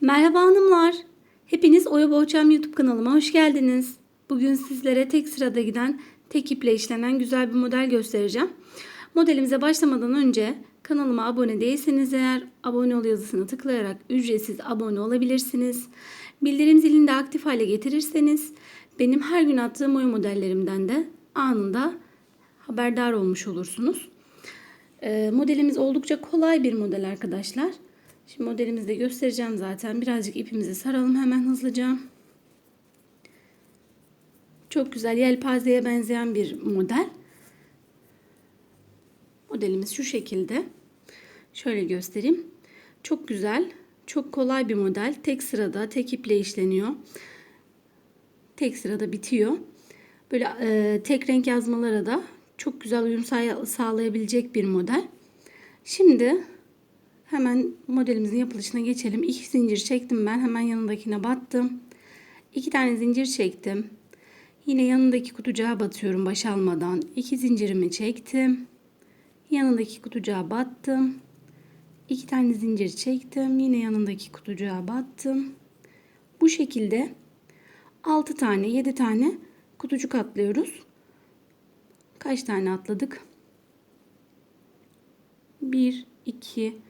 Merhaba hanımlar. Hepiniz Oya Boğaçam YouTube kanalıma hoş geldiniz. Bugün sizlere tek sırada giden, tek iple işlenen güzel bir model göstereceğim. Modelimize başlamadan önce kanalıma abone değilseniz eğer abone ol yazısını tıklayarak ücretsiz abone olabilirsiniz. Bildirim zilini de aktif hale getirirseniz benim her gün attığım oya modellerimden de anında haberdar olmuş olursunuz. Ee, modelimiz oldukça kolay bir model arkadaşlar. Şimdi modelimizi de göstereceğim zaten. Birazcık ipimizi saralım hemen hızlıca. Çok güzel yelpazeye benzeyen bir model. Modelimiz şu şekilde. Şöyle göstereyim. Çok güzel, çok kolay bir model. Tek sırada, tek iple işleniyor. Tek sırada bitiyor. Böyle e, tek renk yazmalara da çok güzel uyum sağ- sağlayabilecek bir model. Şimdi hemen modelimizin yapılışına geçelim. İki zincir çektim ben. Hemen yanındakine battım. İki tane zincir çektim. Yine yanındaki kutucuğa batıyorum baş almadan. İki zincirimi çektim. Yanındaki kutucuğa battım. İki tane zincir çektim. Yine yanındaki kutucuğa battım. Bu şekilde 6 tane 7 tane kutucuk atlıyoruz. Kaç tane atladık? 1 2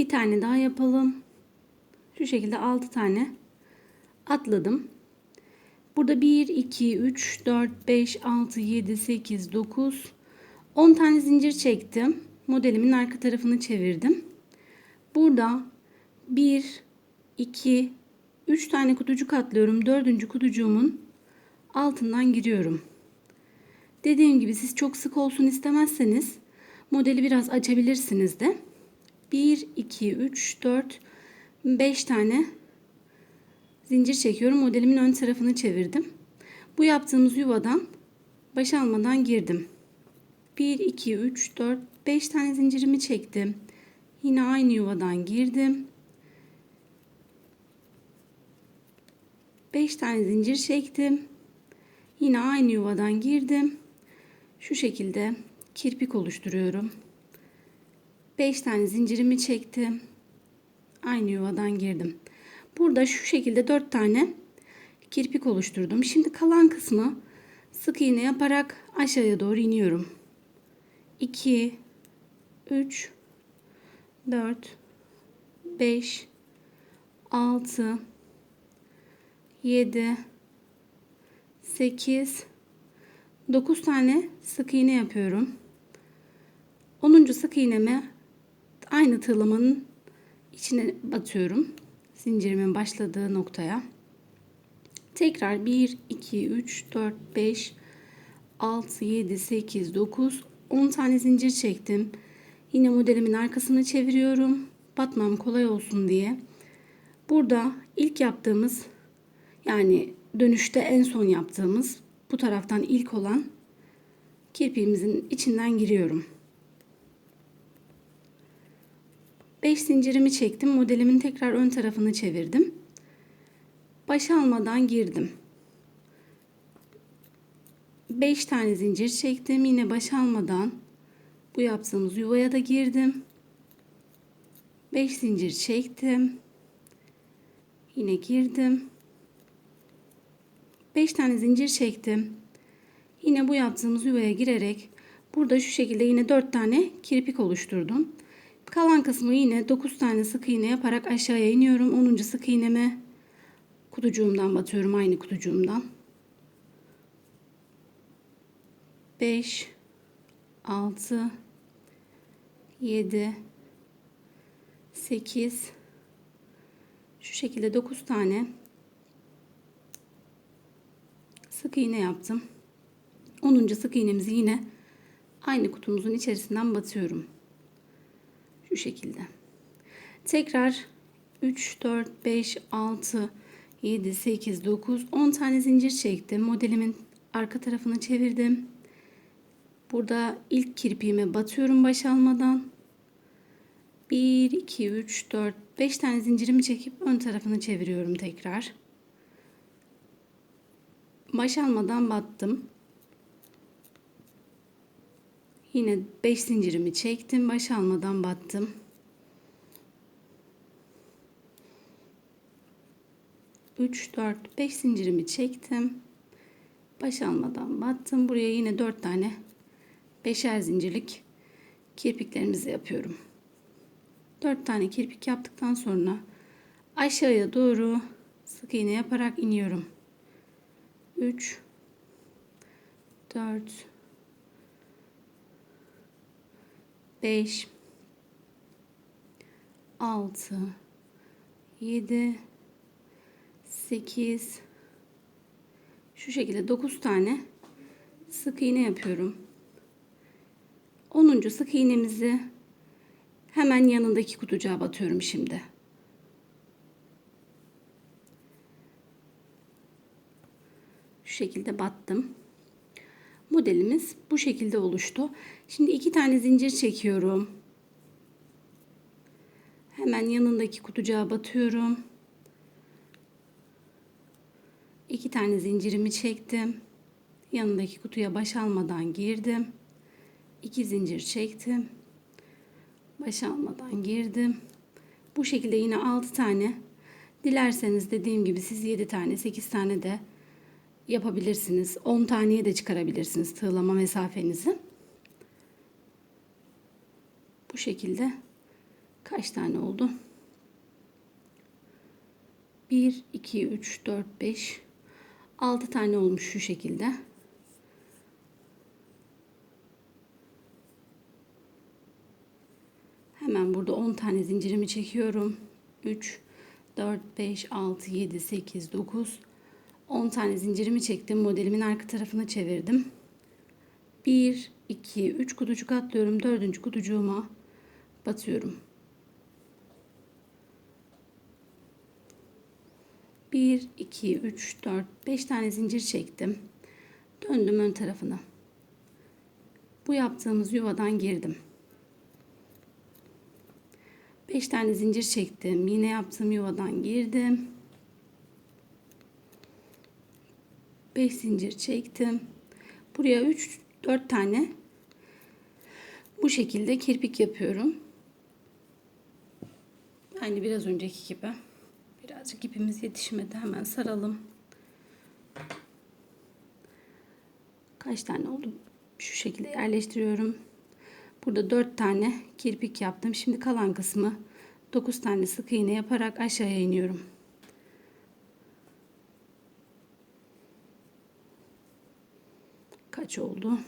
Bir tane daha yapalım. Şu şekilde 6 tane atladım. Burada 1 2 3 4 5 6 7 8 9 10 tane zincir çektim. Modelimin arka tarafını çevirdim. Burada 1 2 3 tane kutucuk atlıyorum. Dördüncü kutucuğumun altından giriyorum. Dediğim gibi siz çok sık olsun istemezseniz modeli biraz açabilirsiniz de. 1, 2, 3, 4, 5 tane zincir çekiyorum. Modelimin ön tarafını çevirdim. Bu yaptığımız yuvadan baş almadan girdim. 1, 2, 3, 4, 5 tane zincirimi çektim. Yine aynı yuvadan girdim. 5 tane zincir çektim. Yine aynı yuvadan girdim. Şu şekilde kirpik oluşturuyorum. 5 tane zincirimi çektim. Aynı yuvadan girdim. Burada şu şekilde 4 tane kirpik oluşturdum. Şimdi kalan kısmı sık iğne yaparak aşağıya doğru iniyorum. 2 3 4 5 6 7 8 9 tane sık iğne yapıyorum. 10. sık iğnemi aynı tığlamanın içine batıyorum. Zincirimin başladığı noktaya. Tekrar 1 2 3 4 5 6 7 8 9 10 tane zincir çektim. Yine modelimin arkasını çeviriyorum. Batmam kolay olsun diye. Burada ilk yaptığımız yani dönüşte en son yaptığımız bu taraftan ilk olan kirpiğimizin içinden giriyorum. 5 zincirimi çektim. Modelimin tekrar ön tarafını çevirdim. Baş almadan girdim. 5 tane zincir çektim. Yine baş almadan bu yaptığımız yuvaya da girdim. 5 zincir çektim. Yine girdim. 5 tane zincir çektim. Yine bu yaptığımız yuvaya girerek burada şu şekilde yine 4 tane kirpik oluşturdum. Kalan kısmı yine 9 tane sık iğne yaparak aşağıya iniyorum. 10. sık iğneme kutucuğumdan batıyorum aynı kutucuğumdan. 5 6 7 8 şu şekilde 9 tane sık iğne yaptım. 10. sık iğnemizi yine aynı kutumuzun içerisinden batıyorum. Şu şekilde. Tekrar 3, 4, 5, 6, 7, 8, 9, 10 tane zincir çektim. Modelimin arka tarafını çevirdim. Burada ilk kirpiğime batıyorum baş almadan. 1, 2, 3, 4, 5 tane zincirimi çekip ön tarafını çeviriyorum tekrar. Baş almadan battım. Yine 5 zincirimi çektim. Baş almadan battım. Üç, dört, beş zincirimi çektim. Baş almadan battım. Buraya yine dört tane beşer zincirlik kirpiklerimizi yapıyorum. Dört tane kirpik yaptıktan sonra aşağıya doğru sık iğne yaparak iniyorum. 3 4 5 6 7 8 şu şekilde 9 tane sık iğne yapıyorum. 10. sık iğnemizi hemen yanındaki kutucuğa batıyorum şimdi. Şu şekilde battım. Modelimiz bu şekilde oluştu. Şimdi iki tane zincir çekiyorum. Hemen yanındaki kutucuğa batıyorum. İki tane zincirimi çektim. Yanındaki kutuya baş almadan girdim. İki zincir çektim. Baş almadan girdim. Bu şekilde yine 6 tane. Dilerseniz dediğim gibi siz 7 tane 8 tane de yapabilirsiniz. 10 taneye de çıkarabilirsiniz tığlama mesafenizi. Bu şekilde kaç tane oldu? 1, 2, 3, 4, 5, 6 tane olmuş şu şekilde. Hemen burada 10 tane zincirimi çekiyorum. 3, 4, 5, 6, 7, 8, 9, 10 tane zincirimi çektim. Modelimin arka tarafını çevirdim. 1, 2, 3 kutucuk atlıyorum. 4. kutucuğuma batıyorum. 1, 2, 3, 4, 5 tane zincir çektim. Döndüm ön tarafına. Bu yaptığımız yuvadan girdim. 5 tane zincir çektim. Yine yaptığım yuvadan girdim. 5 zincir çektim. Buraya 3 4 tane bu şekilde kirpik yapıyorum. Aynı biraz önceki gibi. Birazcık ipimiz yetişmedi. Hemen saralım. Kaç tane oldu? Şu şekilde yerleştiriyorum. Burada 4 tane kirpik yaptım. Şimdi kalan kısmı 9 tane sık iğne yaparak aşağıya iniyorum. Kaç oldu?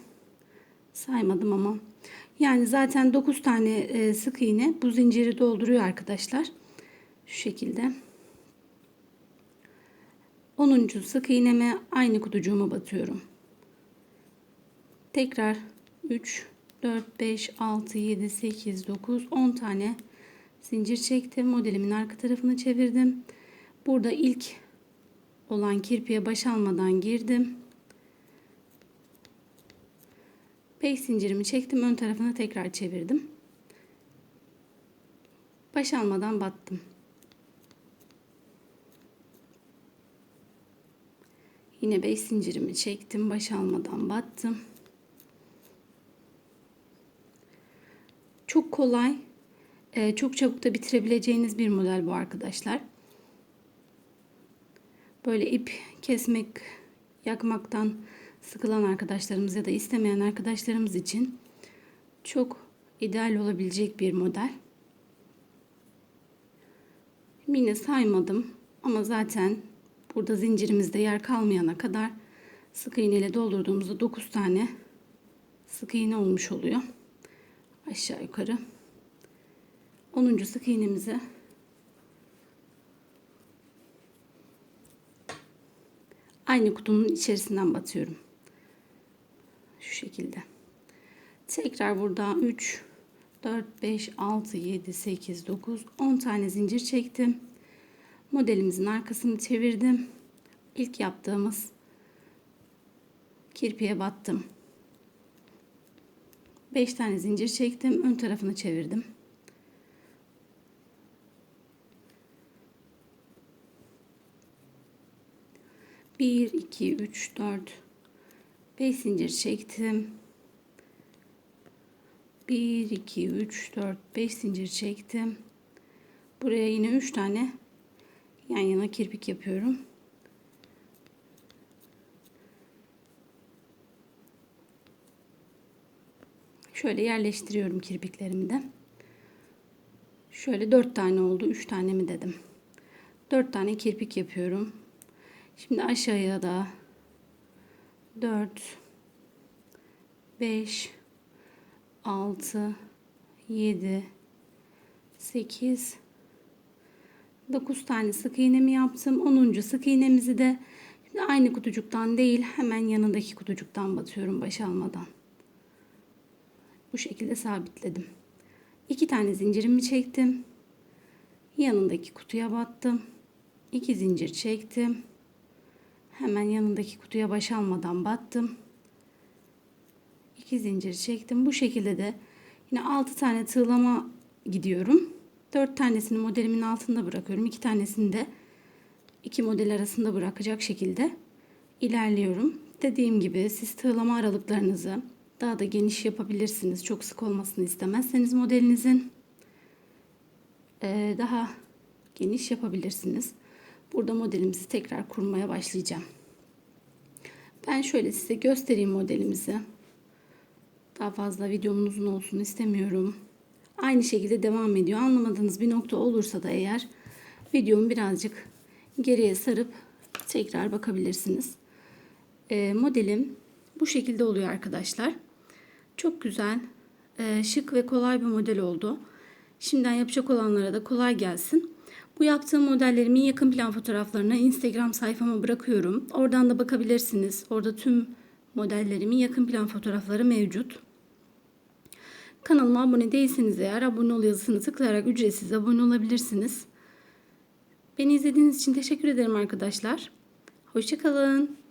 Saymadım ama. Yani zaten 9 tane e, sık iğne bu zinciri dolduruyor arkadaşlar. Şu şekilde. 10. sık iğneme aynı kutucuğuma batıyorum. Tekrar 3 4 5 6 7 8 9 10 tane zincir çektim. Modelimin arka tarafını çevirdim. Burada ilk olan kirpiye baş almadan girdim. 5 zincirimi çektim. Ön tarafına tekrar çevirdim. Baş almadan battım. Yine 5 zincirimi çektim. Baş almadan battım. Çok kolay, çok çabuk da bitirebileceğiniz bir model bu arkadaşlar. Böyle ip kesmek, yakmaktan sıkılan arkadaşlarımız ya da istemeyen arkadaşlarımız için çok ideal olabilecek bir model. Yine saymadım ama zaten burada zincirimizde yer kalmayana kadar sık iğne ile doldurduğumuzda 9 tane sık iğne olmuş oluyor. Aşağı yukarı. 10. sık iğnemize aynı kutunun içerisinden batıyorum şu şekilde. Tekrar burada 3 4 5 6 7 8 9 10 tane zincir çektim. Modelimizin arkasını çevirdim. İlk yaptığımız kirpiye battım. 5 tane zincir çektim. Ön tarafını çevirdim. Bir, iki, üç, dört, 5 zincir çektim. 1 2 3 4 5 zincir çektim. Buraya yine 3 tane yan yana kirpik yapıyorum. Şöyle yerleştiriyorum kirpiklerimi de. Şöyle 4 tane oldu. 3 tane mi dedim. 4 tane kirpik yapıyorum. Şimdi aşağıya da 4 5 6 7 8 9 tane sık iğnemi yaptım. 10. sık iğnemizi de aynı kutucuktan değil hemen yanındaki kutucuktan batıyorum baş almadan. Bu şekilde sabitledim. 2 tane zincirimi çektim. Yanındaki kutuya battım. 2 zincir çektim. Hemen yanındaki kutuya baş almadan battım. 2 zincir çektim. Bu şekilde de yine 6 tane tığlama gidiyorum. 4 tanesini modelimin altında bırakıyorum. 2 tanesini de iki model arasında bırakacak şekilde ilerliyorum. Dediğim gibi siz tığlama aralıklarınızı daha da geniş yapabilirsiniz. Çok sık olmasını istemezseniz modelinizin daha geniş yapabilirsiniz. Burada modelimizi tekrar kurmaya başlayacağım. Ben şöyle size göstereyim modelimizi. Daha fazla videomun uzun olsun istemiyorum. Aynı şekilde devam ediyor. Anlamadığınız bir nokta olursa da eğer videomu birazcık geriye sarıp tekrar bakabilirsiniz. Ee, modelim bu şekilde oluyor arkadaşlar. Çok güzel, e, şık ve kolay bir model oldu. Şimdiden yapacak olanlara da kolay gelsin. Bu yaptığım modellerimin yakın plan fotoğraflarını Instagram sayfama bırakıyorum. Oradan da bakabilirsiniz. Orada tüm modellerimin yakın plan fotoğrafları mevcut. Kanalıma abone değilseniz eğer abone ol yazısını tıklayarak ücretsiz abone olabilirsiniz. Beni izlediğiniz için teşekkür ederim arkadaşlar. Hoşçakalın.